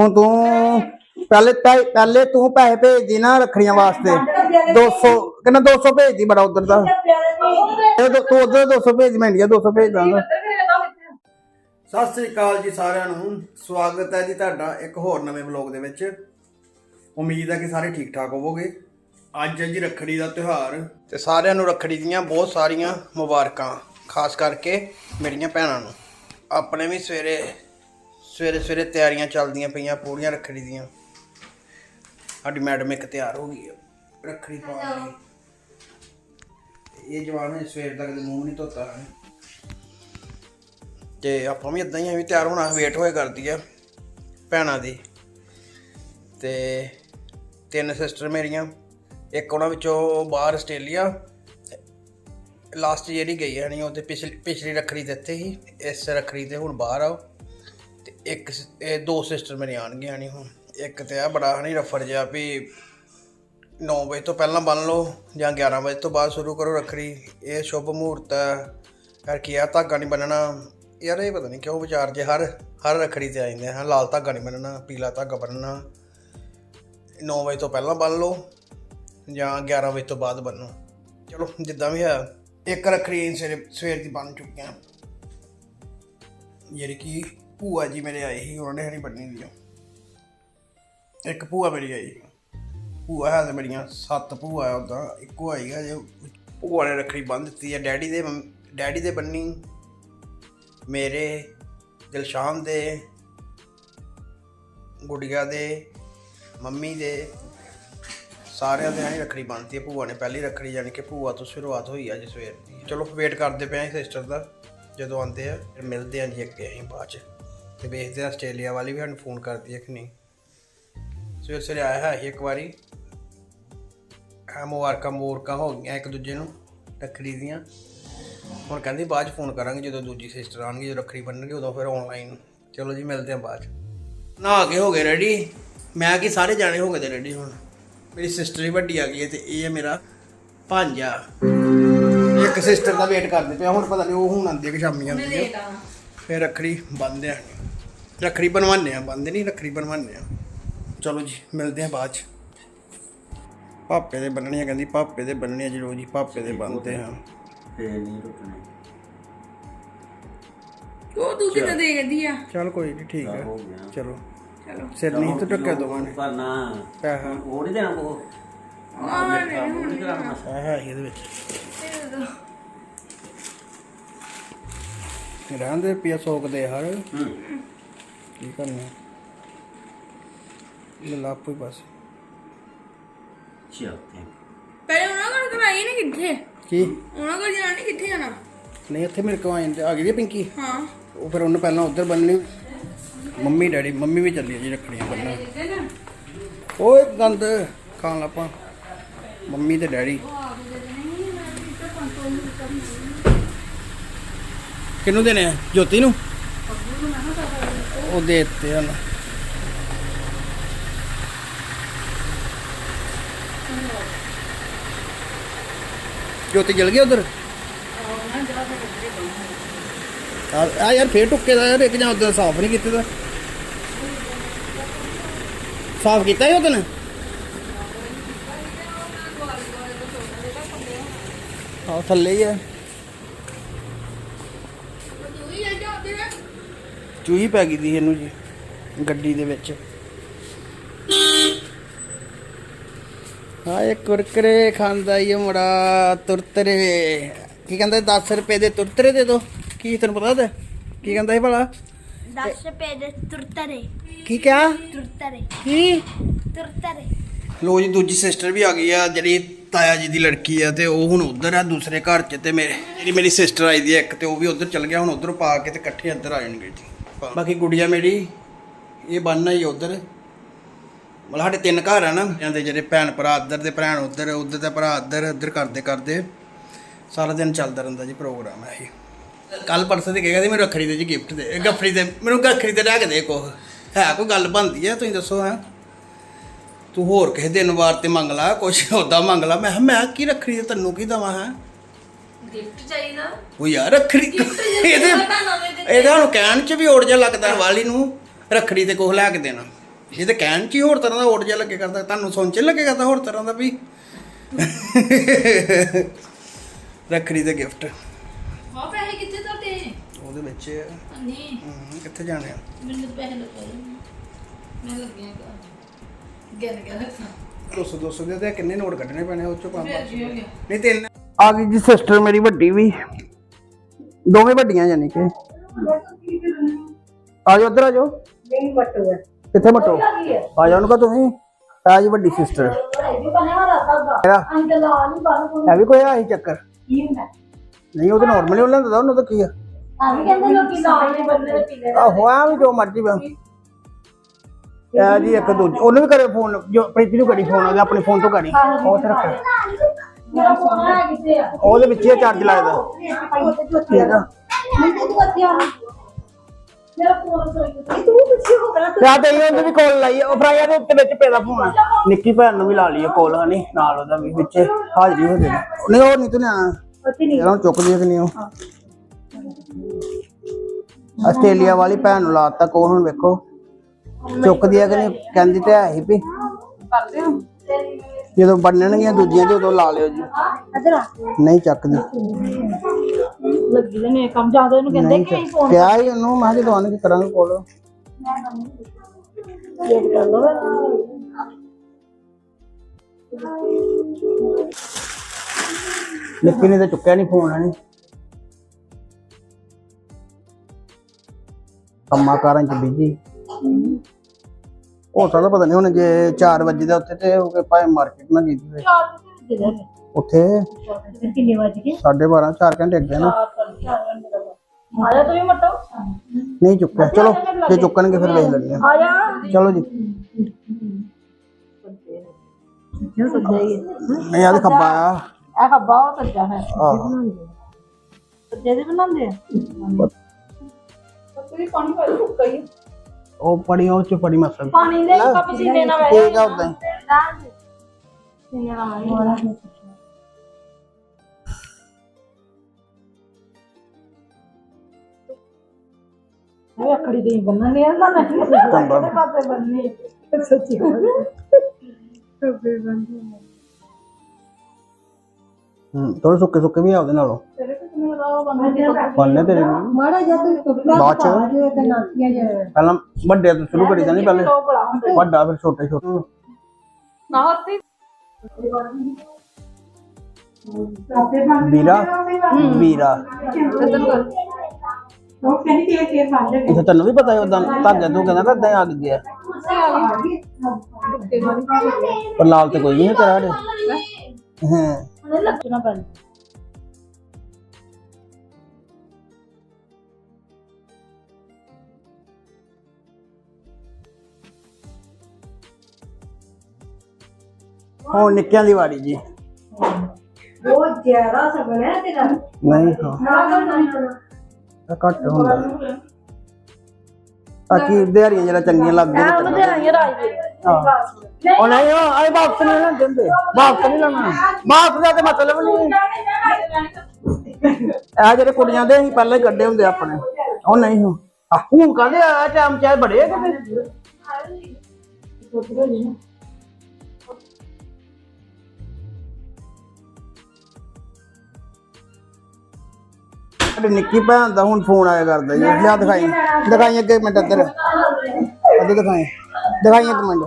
ਹੁਣ ਤੂੰ ਪਹਿਲੇ ਪੈ- ਪਹਿਲੇ ਤੂੰ ਪੈਸੇ ਭੇਜਦੀ ਨਾ ਰੱਖੜੀਆਂ ਵਾਸਤੇ। 200 ਕਿੰਨਾ 200 ਭੇਜਦੀ ਬੜਾ ਉਧਰ ਦਾ। ਇਹ ਦੋ- ਤੂੰ ਉਧਰ 200 ਭੇਜ, ਮੈਂ ਇੰਡੀਆ 200 ਭੇਜ ਦਾਂਗਾ। ਸਤਿ ਸ੍ਰੀ ਅਕਾਲ ਜੀ ਸਾਰਿਆਂ ਨੂੰ। ਸਵਾਗਤ ਹੈ ਜੀ ਤੁਹਾਡਾ ਇੱਕ ਹੋਰ ਨਵੇਂ ਵਲੌਗ ਦੇ ਵਿੱਚ। ਉਮੀਦ ਹੈ ਕਿ ਸਾਰੇ ਠੀਕ ਠਾਕ ਹੋਵੋਗੇ। ਅੱਜ ਹੈ ਜੀ ਰੱਖੜੀ ਦਾ ਤਿਉਹਾਰ। ਤੇ ਸਾਰਿਆਂ ਨੂੰ ਰੱਖੜੀ ਦੀਆਂ ਬਹੁਤ ਸਾਰੀਆਂ ਮੁਬਾਰਕਾਂ, ਖਾਸ ਕਰਕੇ ਮੇਰੀਆਂ ਭੈਣਾਂ ਨੂੰ। ਆਪਣੇ ਵੀ ਸਵੇਰੇ ਸਵੇਰੇ ਸਵੇਰੇ ਤਿਆਰੀਆਂ ਚੱਲਦੀਆਂ ਪਈਆਂ ਪੂਰੀਆਂ ਰੱਖੜੀ ਦੀਆਂ। ਸਾਡੀ ਮੈਡਮ ਇੱਕ ਤਿਆਰ ਹੋ ਗਈ ਹੈ ਰੱਖੜੀ ਪਾਉਣ ਲਈ ਇਹ ਜਵਾਨ ਨੇ ਸਵੇਰ ਤੱਕ ਦੇ ਮੂੰਹ ਨਹੀਂ ਧੋਤਾ ਤੇ ਆਪਾਂ ਵੀ ਇਦਾਂ ਹੀ ਐਵੇਂ ਤਿਆਰ ਹੋਣਾ ਵੇਟ ਹੋਏ ਕਰਦੀ ਆ ਭੈਣਾਂ ਦੀ। ਤੇ ਤਿੰਨ ਸਿਸਟਰ ਮੇਰੀਆਂ ਇੱਕ ਉਹਨਾਂ ਵਿੱਚੋਂ ਬਾਹਰ ਆਸਟ੍ਰੇਲੀਆ ਲਾਸਟ ਜਿਹੜੀ ਗਈ ਹੈ ਨਹੀਂ ਉਹ ਤੇ ਪਿਛਲੀ ਪਿਛਲੀ ਰੱਖੜੀ ਤੇ ਇੱਥੇ ਹੀ ਇਸ ਰੱਖੜੀ ਤੇ ਹੁਣ ਬਾਹਰ ਆਓ ਤੇ ਇੱਕ ਸ- ਇਹ ਦੋ ਸਿਸਟਰ ਮੇਰੀਆਂ ਆਣਗੀਆਂ ਨਹੀਂ ਹੁਣ। ਇੱਕ ਤੇ ਆ ਬੜਾ ਹਣੀ ਰਫੜ ਜਿਹਾ ਵੀ 9 ਵਜੇ ਤੋਂ ਪਹਿਲਾਂ ਬੰਨ ਲਓ ਜਾਂ 11 ਵਜੇ ਤੋਂ ਬਾਅਦ ਸ਼ੁਰੂ ਕਰੋ ਰੱਖੜੀ। ਇਹ ਸ਼ੁਭ ਮੁਹੂਰਤ ਹੈ ਯਾਰ ਕੀ ਆ, ਧਾਗਾ ਨਹੀਂ ਬੰਨਣਾ। ਯਾਰ ਇਹ ਪਤਾ ਨਹੀਂ ਕਿਉਂ ਵਿਚਾਰ ਜੇ ਹਰ ਹਰ ਰੱਖੜੀ ਤੇ ਆ ਜਾਂਦੇ ਆ। ਲਾਲ ਧਾਗਾ ਨਹੀਂ ਬੰਨਣਾ, ਪੀਲਾ ਧਾਗਾ ਬੰਨਣਾ। 9 ਵਜੇ ਤੋਂ ਪਹਿਲਾਂ ਬੰਨ ਲਓ ਜਾਂ 11 ਵਜੇ ਤੋਂ ਬਾਅਦ ਬੰਨੋ। ਚਲੋ, ਜਿੱਦਾਂ ਵੀ ਹੈ, ਇੱਕ ਰੱਖੜੀ ਸਵੇਰੇ ਸਵੇਰ ਦੀ ਬੰਨ ਚੁੱਕਿਆ ਜਿਹੜੀ ਕਿ ਭੂਆ ਜੀ ਮੇਰੇ ਆਏ ਸੀ, ਉਹਨਾਂ ਨੇ ਹਣੀ ਬੰਨੀ ਦੀ ਇੱਕ ਭੂਆ ਮੇਰੀ ਆਈ ਭੂਆ ਹੈ ਤੇ ਮੇਰੀਆਂ ਸੱਤ ਭੂਆ ਆ ਉਦਾਂ ਇੱਕੋ ਆਈ ਹੈ ਜੇ ਭੂਆ ਨੇ ਰੱਖੜੀ ਬੰਨ ਦਿੱਤੀ ਹੈ ਡੈਡੀ ਦੇ ਡੈਡੀ ਦੇ ਬੰਨੀ, ਮੇਰੇ, ਦਿਲਸ਼ਾਨ ਦੇ, ਗੁੜੀਆ ਦੇ, ਮੰਮੀ ਦੇ, ਸਾਰਿਆਂ ਦੇ ਆਣੀ ਰੱਖੜੀ ਬੰਨਤੀ ਹੈ ਭੂਆ ਨੇ ਪਹਿਲੀ ਰੱਖੜੀ ਯਾਨੀ ਕਿ ਭੂਆ ਤੋਂ ਸ਼ੁਰੂਆਤ ਹੋਈ ਆ ਜੀ ਸਵੇਰ ਦੀ। ਚਲੋ ਵੇਟ ਕਰਦੇ ਪਏ ਆ ਸਿਸਟਰ ਦਾ, ਜਦੋਂ ਆਉਂਦੇ ਆ, ਫਿਰ ਮਿਲਦੇ ਆ ਜੀ ਅੱਗੇ ਅਸੀਂ ਬਾਅਦ ਚ। ਤੇ ਵੇਖਦੇ ਆ ਆਸਟ੍ਰੇਲੀਆ ਵਾਲੀ ਵੀ ਸਾਨੂੰ ਫੋਨ ਕਰਦੀ ਹੈ ਕਿ ਨਹੀਂ। ਸਵੇਰ ਸਵੇਰੇ ਆਇਆ ਹੈ ਇੱਕ ਵਾਰੀ। ਆ ਮੁਬਾਰਕਾਂ ਮੋਰਕਾਂ ਹੋ ਗਈਆਂ ਇੱਕ ਦੂਜੇ ਨੂੰ ਰੱਖੜੀ ਦੀਆਂ। ਹੁਣ ਕਹਿੰਦੀ ਬਾਅਦ ਚ ਫੋਨ ਕਰਾਂਗੇ ਜਦੋਂ ਦੂਜੀ ਸਿਸਟਰ ਆਣਗੀ ਜਦੋਂ ਰੱਖੜੀ ਬੰਨਣਗੇ ਉਦੋਂ ਫਿਰ ਆਨਲਾਈਨ ਚਲੋ ਜੀ ਮਿਲਦੇ ਆ ਬਾਅਦ ਚ। ਨਹਾ ਕੇ ਹੋ ਗਏ ਰੈਡੀ ਮੈਂ ਕਿ ਸਾਰੇ ਜਾਣੇ ਹੋ ਗਏ ਤੇ ਰੈਡੀ ਹੁਣ। ਮੇਰੀ ਸਿਸਟਰ ਹੀ ਵੱਡੀ ਆ ਗਈ ਹੈ ਤੇ ਇਹ ਹੈ ਮੇਰਾ ਭਾਂਜਾ। ਇੱਕ ਸਿਸਟਰ ਦਾ ਵੇਟ ਕਰਦੇ ਪਿਆ ਹੁਣ ਪਤਾ ਨਹੀਂ ਉਹ ਹੁਣ ਆਉਂਦੀ ਹੈ ਕਿ ਸ਼ਾਮੀ ਆਉਂਦੀ ਹੈ। ਫਿਰ ਰੱਖੜੀ ਬੰਨ੍ਹਦੇ ਆ। ਰੱਖੜੀ ਬਣਵਾਉਂਦੇ ਆ ਬੰਨ੍ਹਦੇ ਨਹੀਂ ਰੱਖੜੀ ਬਣਵਾਉਂਦੇ ਆ ਚਲੋ ਜੀ ਮਿਲਦੇ ਆ ਬਾਅਦ ਚ। ਪਾਪੇ ਦੇ ਬੰਨਣੀਆਂ ਕਹਿੰਦੀ ਪਾਪੇ ਦੇ ਬੰਨਣੀਆਂ ਜ਼ਰੂਰ ਜੀ ਪਾਪੇ ਦੇ ਬੰਨਦੇ ਆ ਤੇ ਨਹੀਂ ਰੁਕਣਾ। ਉਹ ਤੂੰ ਕਿੱਦਾਂ ਦੇਖਦੀ ਆ? ਚਲ ਕੋਈ ਨਹੀਂ ਠੀਕ ਹੋ ਗਿਆ। ਚਲੋ। ਚਲੋ। ਸਿਰ ਨਹੀਂ ਤੇ ਟੱਕਿਆ ਦੋਵਾਂ ਨੇ। ਪਰ ਨਾ ਪੈਸਾ। ਉਹ ਨਹੀਂ ਦੇਣਾ ਕੋ ਆ ਉਹ ਨਹੀਂ ਦੇਣਾ ਹੈ ਹੈ ਇਹਦੇ ਵਿੱਚ। ਰਹਿੰਦੇ ਪਿਆ ਸੋਕਦੇ ਹਰ। ਹੂੰ। ਕੀ ਕਰਨਾ ਇਹ ਲਾਪੂ ਹੀ ਬਸ। ਚਲ ਪਹਿਲੇ ਉਹਨਾਂ ਕੋਲ ਕਰਾਈ ਨਾ ਕਿੱਥੇ? ਕੀ? ਉਹਨਾਂ ਕੋਲ ਜਾਣਾ ਨੀ ਕਿੱਥੇ ਜਾਣਾ? ਨਹੀਂ ਇੱਥੇ ਮੇਰੇ ਕੋਲ ਆ ਜਾਂਦੇ ਆ ਗਈ ਦੀ ਪਿੰਕੀ? ਹਾਂ। ਉਹ ਫਿਰ ਉਹਨੇ ਪਹਿਲਾਂ ਉੱਧਰ ਬੰਨਣੀ ਮੰਮੀ ਡੈਡੀ ਮੰਮੀ ਵੀ ਚੱਲੀ ਆ ਜੀ ਰੱਖੜੀਆਂ ਬੰਨਣ ਓਏ ਗੰਦ ਖਾਣ ਲੱਪਾ। ਮੰਮੀ ਤੇ ਡੈਡੀ। ਕਿਹਨੂੰ ਦੇਣੇ ਆ? ਜੋਤੀ ਨੂੰ ਉਹ ਦੇ ਦਿੱਤੇ ਹਨ ਜੋਤੀ ਜਲ ਗਈ ਉਧਰ? ਆ ਯਾਰ ਫੇਰ ਟੁੱਕੇ ਦਾ ਯਾਰ ਇੱਕ ਜਾਂ ਉਦੋਂ ਸਾਫ਼ ਨਹੀਂ ਕੀਤੇ ਦਾ। ਸਾਫ਼ ਕੀਤਾ ਹੀ ਉਦੋਂ ਆ ਥੱਲੇ ਹੀ ਆ। ਚੂਹੀ ਪੈ ਗਈ ਦੀ ਇਹਨੂੰ ਜੀ ਗੱਡੀ ਦੇ ਵਿੱਚ। ਹਾਂ ਇਹ ਕੁਰਕਰੇ ਖਾਂਦਾ ਇਹ ਮੁੰਡਾ ਤੁਰਤਰੇ। ਕੀ ਕਹਿੰਦਾ 10 ਰੁਪਏ ਦੇ ਤੁਰਤਰੇ ਦੇ ਦੋ। ਕੀ ਤੈਨੂੰ ਪਤਾ ਤੇ? ਕੀ ਕਹਿੰਦਾ ਇਹ ਭਲਾ? 10 ਰੁਪਏ ਦੇ ਤੁਰਤਰੇ। ਕੀ ਕਿਹਾ? ਤੁਰਤਰੇ। ਕੀ? ਤੁਰਤਰੇ। ਲੋ ਜੀ ਦੂਜੀ ਸਿਸਟਰ ਵੀ ਆ ਗਈ ਆ ਜਿਹੜੀ ਤਾਇਆ ਜੀ ਦੀ ਲੜਕੀ ਆ ਤੇ ਉਹ ਹੁਣ ਉਧਰ ਆ ਦੂਸਰੇ ਘਰ 'ਚ ਤੇ ਮੇਰੇ ਜਿਹੜੀ ਮੇਰੀ ਸਿਸਟਰ ਆਈ ਦੀ ਆ ਇੱਕ ਤੇ ਉਹ ਵੀ ਉਧਰ ਚਲ ਗਿਆ ਹੁਣ ਉਧਰ ਪਾ ਕੇ ਤੇ ਇਕੱਠੇ ਇੱਧਰ ਆ ਜਾਣਗੇ ਜੀ। ਬਾਕੀ ਗੁੜੀਆ ਮੇਰੀ, ਇਹ ਬੰਨਾ ਹੀ ਉਧਰ। ਮਤਲਬ ਸਾਡੇ ਤਿੰਨ ਘਰ ਆ ਨਾ ਜਾਂਦੇ ਜਿਹੜੇ ਭੈਣ ਭਰਾ ਇੱਧਰ ਦੇ, ਭੈਣ ਉੱਧਰ ਉੱਧਰ ਦੇ ਭਰਾ ਇੱਧਰ ਇੱਧਰ ਕਰਦੇ ਕਰਦੇ। ਸਾਰਾ ਦਿਨ ਚੱਲਦਾ ਰਹਿੰਦਾ ਜੀ ਪ੍ਰੋਗਰਾਮ ਹੈ ਇਹ। ਕੱਲ ਪਰਸੋਂ ਤੇ ਕਹੇਗਾ ਮੈਨੂੰ ਰੱਖੜੀ ਦੇ ਜੀ ਗਿਫਟ ਦੇ, ਇਹ ਗੱਫੜੀ ਦੇ, ਮੈਨੂੰ ਰੱਖੜੀ ਤੇ ਲੈ ਕੇ ਦੇ ਕੁਛ ਹੈ ਕੋਈ ਗੱਲ ਬਣਦੀ ਹੈ ਤੁਸੀਂ ਦੱਸੋ ਹੈ। ਤੂੰ ਹੋਰ ਕਿਸੇ ਦਿਨ ਵਾਰ ਤੇ ਮੰਗ ਲਾ, ਕੁਛ ਓਦਾਂ ਮੰਗ ਲਾ। ਮੈਂ ਕਿਹਾ, ਮੈਂ ਕੀ ਰੱਖੜੀ ਤੇ ਤੈਨੂੰ ਕੀ ਦਵਾਂ ਹੈ? ਗਿਫਟ ਚਾਹੀਦਾ। ਉਹ ਯਾਰ ਰੱਖੜੀ। ਇਹਦੇ ਇਹਦਾ ਨੂੰ ਕਹਿਣ ਚ ਵੀ ਓੜ ਜਾ ਲੱਗਦਾ ਵਾਲੀ ਨੂੰ ਰੱਖੜੀ ਤੇ ਕੁਛ ਲੈ ਕੇ ਦੇਣਾ। ਇਹ ਤਾਂ ਕਹਿਣ ਚ ਹੀ ਹੋਰ ਤਰ੍ਹਾਂ ਦਾ ਓਟ ਜਿਹਾ ਲੱਗੇ ਕਰਦਾ ਤੁਹਾਨੂੰ ਸੁਣ ਚ ਨੀ ਲੱਗੇ ਕਰਦਾ ਹੋਰ ਤਰ੍ਹਾਂ ਦਾ ਵੀ। ਰੱਖੜੀ ਦਾ ਗਿਫਟ। ਹਾਂ ਪੈਸੇ ਕਿੱਥੇ ਤੁਹਾਡੇ? ਉਹਦੇ ਵਿੱਚ। ਨਹੀਂ ਹਮ, ਕਿੱਥੇ ਜਾਣੇ ਆ? ਮੈਨੂੰ ਤਾਂ ਪੈਸੇ ਲੱਗੋ ਮੈਂ ਲੱਗਿਆ ਗਿਣ ਗਿਣ ਰੱਖਾਂ। 200 200 ਦੇ ਤੇ ਕਿੰਨੇ ਨੋਟ ਕੱਢਣੇ ਪੈਣੇ ਉਹ ਚੋਂ ਪੰਜ ਨਹੀਂ ਤਿੰਨ ਆ ਗਈ ਜੀ ਸਿਸਟਰ ਮੇਰੀ ਵੱਡੀ ਵੀ। ਦੋਵੇਂ ਵੱਡੀਆਂ ਯਾਨੀ ਕਿ। ਆ ਜਾਓ ਇੱਧਰ ਆ ਜਾਓ। ਨਹੀਂ ਬਟੂ ਕਿੱਥੇ ਮਟੋ? ਆ ਜਾਓ ਉਹਨੂੰ ਕਹ ਤੁਸੀਂ। ਆ ਜੀ ਵੱਡੀ ਸਿਸਟਰ ਇਹ ਵੀ ਕੋਈ ਆ ਚੱਕਰ। ਨਹੀਂ, ਉਹ ਤਾਂ ਨਾਰਮਲੀ ਉਹਨਾਂ ਦਾ ਉਹਨੂੰ ਤਾਂ ਕੀ ਆ? ਆ ਵੀ ਕਹਿੰਦੇ ਲੋਕੀ ਨਾਲ ਨਹੀਂ ਬੰਦੇ ਦੇ ਪੀਲੇ ਆਹੋ, ਆ ਵੀ ਜੋ ਮਰਜ਼ੀ ਬਾ ਆ ਜੀ ਇੱਕ ਦੂਜੀ ਉਹਨੂੰ ਵੀ ਕਰੇ ਫੋਨ ਜੋ ਪ੍ਰੀਤੀ ਨੂੰ ਕਰੀ ਫੋਨ ਉਹਦੇ ਆਪਣੇ ਫੋਨ ਤੋਂ ਕਰੀ। ਉਹ ਤੇ ਰੱਖ ਉਹਦੇ ਵਿੱਚ ਹੀ ਚਾਰਜ ਆ ਆ। ਗਿਆ ਯਾ ਤੇ ਉਹਦੇ ਵੀ ਕਾਲ ਲਾਈ ਆ। ਉਹ ਫਰਾਇਆ ਦੇ ਉੱਤੇ ਵਿੱਚ ਪੈਦਾ ਫੋਨ ਨਿੱਕੀ ਭੈਣ ਨੂੰ ਵੀ ਲਾ ਲਈ ਕਾਲ ਹਨੀ। ਨਾਲ ਉਹਦਾ ਵੀ ਵਿੱਚ ਹਾਜ਼ਰੀ ਹੋ ਜਾਣੀ ਨਹੀਂ ਉਹ ਨਹੀਂ ਤੂੰ ਨਹੀਂ। ਇਹਨਾਂ ਨੂੰ ਚੁੱਕਦੀ ਹੈ ਕਿ ਨਹੀਂ ਉਹ? ਆਸਟ੍ਰੇਲੀਆ ਵਾਲੀ ਭੈਣ ਨੂੰ ਲਾਤਾ ਕੋਲ ਹੁਣ ਵੇਖੋ। ਚੁੱਕਦੀ ਹੈ ਕਿ ਨਹੀਂ? ਕਹਿੰਦੀ ਤੇ ਹੈ ਹੀ ਵੀ। ਕਰਦੇ ਹੋ ਜਦੋਂ ਬਣਨਗੀਆਂ ਦੂਜੀਆਂ ਤੇ ਉਦੋਂ ਲਾ ਲਿਓ ਜੀ। ਇਧਰ ਆ। ਨਹੀਂ ਚੱਕਦੀ। ਲੱਗੀ ਦੇ ਨੇ ਕੰਮ ਜ਼ਿਆਦਾ ਇਹਨੂੰ ਕਹਿੰਦੇ ਕਿ ਫੋਨ ਕਿਹਾ ਹੀ ਉਹਨੂੰ ਮੈਂ ਜਦੋਂ ਆਣਗੇ ਕਰਾਂਗੇ ਕੋਲ ਵੇਟ ਕਰ ਲਓ। ਨਿੱਕੀ ਨੇ ਤਾਂ ਚੁੱਕਿਆ ਨਹੀਂ ਫੋਨ ਹਣੀ ਕੰਮਾਂ ਕਾਰਾਂ ਚ ਬਿਜ਼ੀ ਹੋ ਸਕਦਾ ਪਤਾ ਨਹੀਂ ਹੁਣ ਜੇ 4 ਵਜੇ ਦਾ ਉੱਥੇ ਤੇ ਉਹ ਭਾਵੇਂ ਮਾਰਕੀਟ ਨਾ ਗਈ ਹੋਵੇ। ਉੱਥੇ ਕਿੰਨੇ ਵਜ ਗਏ? 12:30 4 ਘੰਟੇ ਅੱਗੇ ਨਾ। ਆ ਜਾ ਤੂੰ ਵੀ ਮਟੋ? ਨਹੀਂ ਚੁੱਕਿਆ। ਚਲੋ ਜੇ ਚੁੱਕਣਗੇ ਫਿਰ ਵੇਖ ਲੈਂਦੇ ਹਾਂ। ਆ ਜਾ ਚਲੋ ਜੀ। ਹੀ ਨਹੀਂ ਆ ਖੱਬਾ ਆ। ਖੱਬਾ ਉਹ ਸੱਜਾ ਹੈ। ਆਹ। ਸੱਜੇ ਦੇ ਬਣਾਉਂਦੇ ਆ? ਤੁਸੀਂ ਪਾਣੀ ਪਾ ਲਓ ਕਈ ਉਹ ਪੜੀ ਉਹ ਚ ਪੜੀ ਮਸਲ ਪਾਣੀ ਦੇ ਕੱਪ ਸੀਨੇ ਨਾਲ ਠੀਕ ਆ ਉਦਾਂ ਹੀ। ਸੀਨੇ ਨਾਲ ਇਹ ਅਕੜੀ ਦੇ ਬੰਨਣੇ ਆ ਨਾ ਨਹੀਂ ਕੰਬਲ। ਪਾਸੇ ਬੰਨਣੇ ਸੱਚੀ ਹੂੰ ਥੋੜੇ ਸੁੱਕੇ ਸੁੱਕੇ ਵੀ ਆ ਉਹਦੇ ਨਾਲੋਂ। ਤੇਰੇ ਬੰਨੇ। ਮਾੜਾ ਜਿਹਾ ਤੂੰ ਬਾਅਦ ਚ? ਪਹਿਲਾਂ ਵੱਡੇ ਤੋਂ ਸ਼ੁਰੂ ਕਰੀ ਜਾਂਦੇ ਪਹਿਲੇ। ਹੁੰਦੇ। ਵੱਡਾ ਫਿਰ ਛੋਟੇ ਛੋਟੇ। ਨਾ ਹੋਤੀ ਵੀਰਾ? ਵੀਰਾ। ਉਹ ਕਹਿੰਦੀ ਤੇ ਕੇ ਬੰਦੇ ਇਹ ਤੈਨੂੰ ਵੀ ਪਤਾ ਹੈ ਉਦਾਂ ਧਾਗੇ ਤੂੰ ਕਹਿੰਦਾ ਤਾਂ ਹੀ ਆ ਗਈ ਹੈ ਪਰ ਲਾਲ ਤੇ ਕੋਈ ਵੀ ਨਹੀਂ ਤੇਰਾ ਹੜੇ ਹਾਂ। ਉਹਨੇ ਲੱਗਣਾ ਪੈਂਦਾ। ਹੁਣ ਨਿੱਕਿਆਂ ਦੀ ਵਾਰੀ ਜੀ। ਬਹੁਤ ਜ਼ਿਆਦਾ ਸਗਣ ਹੈ ਤੇਰਾ। ਨਹੀਂ ਹਾਂ। ਨਾ ਨਾ ਨਾ ਇਹ ਘੱਟ ਹੁੰਦਾ। ਤਾਂ ਕਿ ਦਿਹਾੜੀਆਂ ਜਿਹੜਾ ਚੰਗੀਆਂ ਲੱਗਦੀਆਂ ਨੇ ਉਹਦੇ ਆਈ ਰਾਜ ਦੇ। ਉਹ ਨਹੀਂ, ਉਹ ਆਏ ਵਾਪਸ ਨਹੀਂ ਲੈਣ ਦਿੰਦੇ। ਵਾਪਸ ਨਹੀਂ ਲੈਣਾ। ਵਾਪਸ ਦਾ ਤੇ ਮਤਲਬ ਨਹੀਂ। ਇਹ ਜਿਹੜੇ ਕੁੜੀਆਂ ਦੇ ਅਸੀਂ ਪਹਿਲਾਂ ਹੀ ਕੱਢੇ ਹੁੰਦੇ ਆਪਣੇ। ਉਹ ਨਹੀਂ ਹੋ ਹੁਣ ਕਾਦੇ ਆ? ਟਾਈਮ ਚਾਹ ਬੜੇ ਕਿਤੇ? ਸਾਡੀ ਨਿੱਕੀ ਭੈਣ ਦਾ ਹੁਣ ਫੋਨ ਆਇਆ ਕਰਦਾ ਜੀ। ਲਿਆ ਦਿਖਾਈ। ਦਿਖਾਈ ਅੱਗੇ ਮਿੰਟ ਇੱਧਰ ਅੱਧੇ ਦਿਖਾਈ। ਦਿਖਾਈ ਇੱਕ ਮਿੰਟ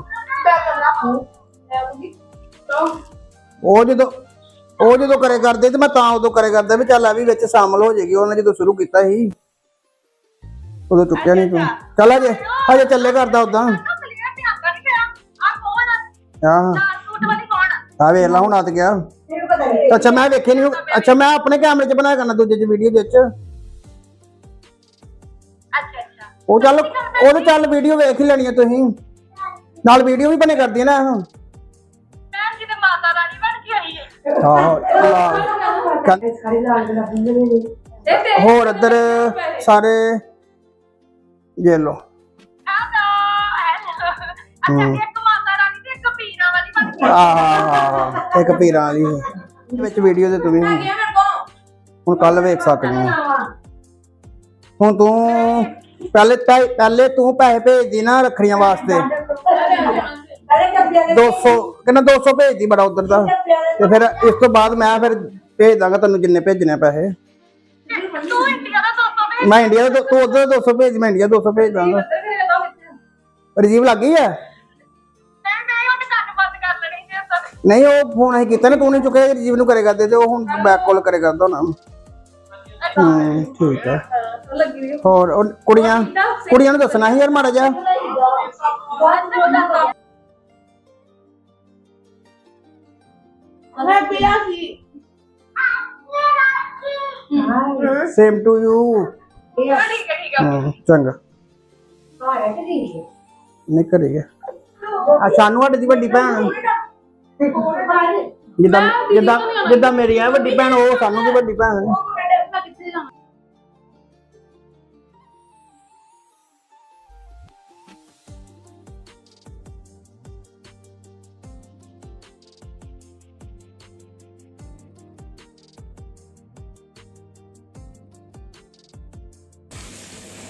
ਉਹ ਜਦੋਂ ਉਹ ਜਦੋਂ ਕਰੇ ਕਰਦੇ ਤੇ ਮੈਂ ਤਾਂ ਉਦੋਂ ਕਰੇ ਕਰਦਾ ਵੀ ਚੱਲ ਆ ਵੀ ਵਿੱਚ ਸ਼ਾਮਲ ਹੋ ਜਾਏਗੀ ਉਹਨੇ ਜਦੋਂ ਸ਼ੁਰੂ ਕੀਤਾ ਸੀ। ਉਦੋਂ ਚੁੱਕਿਆ ਨਹੀਂ ਤੂੰ। ਚੱਲ ਆ ਜੇ ਹਜੇ ਚੱਲੇ ਕਰਦਾ ਉਦਾਂ ਹਾਂ। ਆ ਵੇਖ ਲਾ ਹੁਣ ਆ ਤੇ ਗਿਆ। ਅੱਛਾ ਮੈਂ ਵੇਖੇ ਨਹੀਂ ਅੱਛਾ ਮੈਂ ਆਪਣੇ ਕੈਮਰੇ 'ਚ ਬਣਾਇਆ ਕਰਨਾ ਦੂਜੇ 'ਚ ਵੀਡੀਓ ਦੇ ਵਿੱਚ। ਉਹ ਚੱਲ ਉਹ ਚੱਲ ਵੀਡੀਓ ਵੇਖ ਹੀ ਲੈਣੀ ਆ ਤੁਸੀਂ। ਨਾਲ ਵੀਡੀਓ ਵੀ ਬਣੇ ਕਰਦੀ ਨਾ ਇਹ ਆਹੋ ਕਹਿੰਦੇ ਸਾਰੀ ਲਾਲ ਦੇ ਬੰਦੇ ਹੋਰ ਇੱਧਰ ਸਾਰੇ ਜੇ ਲੋ ਆਹ ਇੱਕ ਪੀਰਾਂ ਵਾਲੀ। ਹੈ। ਵਿੱਚ ਵੀਡੀਓ ਤੇ ਤੁਸੀਂ ਹੁਣ- ਹੁਣ ਕੱਲ ਵੇਖ ਸਕਦੇ ਹੋ। ਹੁਣ ਤੂੰ ਪਹਿਲੇ ਪਹਿਲੇ ਤੂੰ ਪੈਸੇ ਭੇਜਦੀ ਨਾ ਰੱਖੜੀਆਂ ਵਾਸਤੇ। 200 ਕਹਿੰਦਾ 200 ਭੇਜਦੀ ਬੜਾ ਉਧਰ ਦਾ। ਤੇ ਫਿਰ ਇਸ ਤੋਂ ਬਾਅਦ ਮੈਂ ਫਿਰ ਭੇਜ ਦਾਂਗਾ ਤੈਨੂੰ ਜਿੰਨੇ ਭੇਜਣੇ ਪੈਸੇ। ਤੂੰ ਇੰਡੀਆ ਦਾ ਦੋਸਤ ਮੈਂ ਇੰਡੀਆ ਦਾ ਤੂੰ ਉਧਰ 200 ਭੇਜ ਮੈਂ ਇੰਡੀਆ 200 ਭੇਜ ਦਾਂਗਾ ਰਜੀਵ ਲੱਗ ਗਈ ਹੈ ਨਹੀਂ ਉਹ ਫੋਨ ਅਸੀਂ ਕੀਤਾ ਨਾ ਤੂੰ ਨਹੀਂ ਚੁੱਕਿਆ ਰਜੀਵ ਨੂੰ ਕਰੇਗਾ ਤੇ ਉਹ ਹੁਣ ਬੈਕ ਕਾਲ ਕਰੇਗਾ ਤਾਂ ਨਾ ਹੂੰ ਠੀਕ ਹੈ ਹੋਰ ਕੁੜੀਆਂ ਕੁੜੀਆਂ ਨੂੰ ਦੱਸਣਾ ਸੀ ਯਾਰ ਮਾੜਾ ਜਿਹਾ। ਸੇਮ ਟੂ ਯੂ ਠੀਕ ਹੈ ਠੀਕ ਹੈ ਚੰਗਾ। ਨਹੀਂ ਕਰੇਗਾ ਆ ਸਾਨੂੰ ਸਾਡੀ ਦੀ ਵੱਡੀ ਭੈਣ। ਜਿੱਦਾਂ ਜਿੱਦਾਂ ਜਿੱਦਾਂ ਮੇਰੀ ਆ ਵੱਡੀ ਭੈਣ ਉਹ ਸਾਨੂੰ ਦੀ ਵੱਡੀ ਭੈਣ। ਹੈ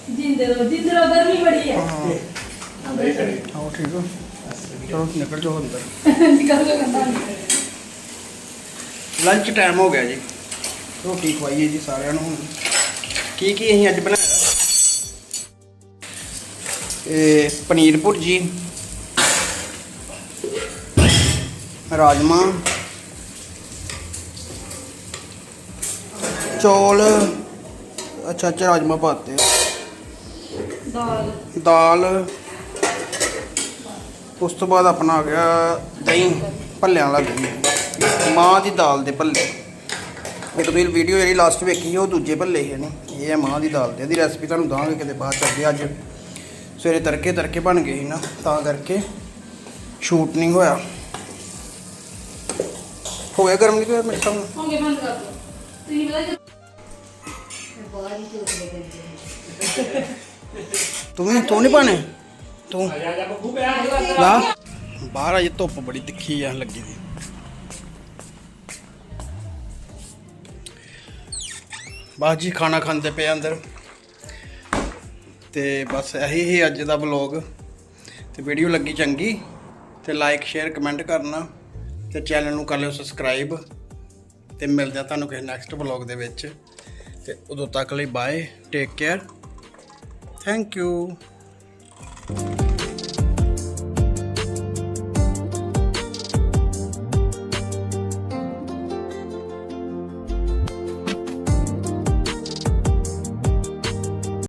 ਜਿੰਦੇ ਰੋ ਜਿੰਦੇ ਰੋ ਗਰਮੀ ਬੜੀ ਹੈ। ਆਓ ਠੀਕ ਹੋ ਚਲੋ ਨਿਕਲ ਜਾਓ ਅੰਦਰ। ਨਿਕਲ ਕੇ ਕੰਦਾ ਲੰਚ ਟਾਈਮ ਹੋ ਗਿਆ ਜੀ। ਰੋਟੀ ਖਵਾਈਏ ਜੀ ਸਾਰਿਆਂ ਨੂੰ ਹੁਣ। ਕੀ ਕੀ ਅਸੀਂ ਅੱਜ ਬਣਾਇਆ? ਇਹ ਪਨੀਰ ਭੁਰਜੀ ਰਾਜਮਾ ਚੌਲ ਅੱਛਾ ਅੱਛਾ ਰਾਜਮਾ ਪਾਤੇ ਦਾਲ। ਦਾਲ। ਉਸ ਤੋਂ ਬਾਅਦ ਆਪਣਾ ਆ ਗਿਆ ਦਹੀਂ ਭੱਲਿਆਂ ਵਾਲਾ ਦਹੀਂ। ਮਾਂ ਦੀ ਦਾਲ ਦੇ ਭੱਲੇ। ਇੱਕ ਤੁਸੀਂ ਵੀਡੀਓ ਜਿਹੜੀ ਲਾਸਟ ਵੇਖੀ ਸੀ ਉਹ ਦੂਜੇ ਭੱਲੇ ਸੀ ਨੇ ਇਹ ਹੈ ਮਾਂ ਦੀ ਦਾਲ ਦੇ। ਇਹਦੀ ਰੈਸਪੀ ਤੁਹਾਨੂੰ ਦਾਂਗੇ ਕਿਤੇ ਬਾਅਦ ਚ ਅੱਗੇ ਅੱਜ ਸਵੇਰੇ ਤੜਕੇ ਤੜਕੇ ਬਣ ਗਏ ਸੀ ਨਾ ਤਾਂ ਕਰਕੇ ਸ਼ੂਟ ਨਹੀਂ ਹੋਇਆ। ਹੋ ਗਿਆ ਗਰਮ ਨਹੀਂ ਹੋਇਆ ਮੇਰੇ ਸਾਹਮਣੇ ਹੋਗੇ ਬੰਦ ਕਰ ਦੋ। ਤੁਸੀਂ ਪਤਾ ਕਿ ਤੂੰ ਵੀ ਤੂੰ ਨਹੀਂ ਪਾਣੇ? ਤੂੰ ਲਾ। ਬਾਹਰ ਅਜੇ ਧੁੱਪ ਬੜੀ ਤਿੱਖੀ ਆ ਲੱਗੀ ਦੀ। ਬਾਸ ਜੀ ਖਾਣਾ ਖਾਂਦੇ ਪਏ ਅੰਦਰ। ਤੇ ਬਸ ਇਹੀ ਹੀ ਅੱਜ ਦਾ ਵਲੌਗ ਤੇ ਵੀਡੀਓ ਲੱਗੀ ਚੰਗੀ। ਤੇ ਲਾਈਕ ਸ਼ੇਅਰ ਕਮੈਂਟ ਕਰਨਾ। ਤੇ ਚੈਨਲ ਨੂੰ ਕਰ ਲਿਓ ਸਬਸਕ੍ਰਾਈਬ ਤੇ ਮਿਲਦੇ ਆ ਤੁਹਾਨੂੰ ਕਿਸੇ ਨੈਕਸਟ ਵਲੌਗ ਦੇ ਵਿੱਚ। ਤੇ ਉਦੋਂ ਤੱਕ ਲਈ bye take care thank you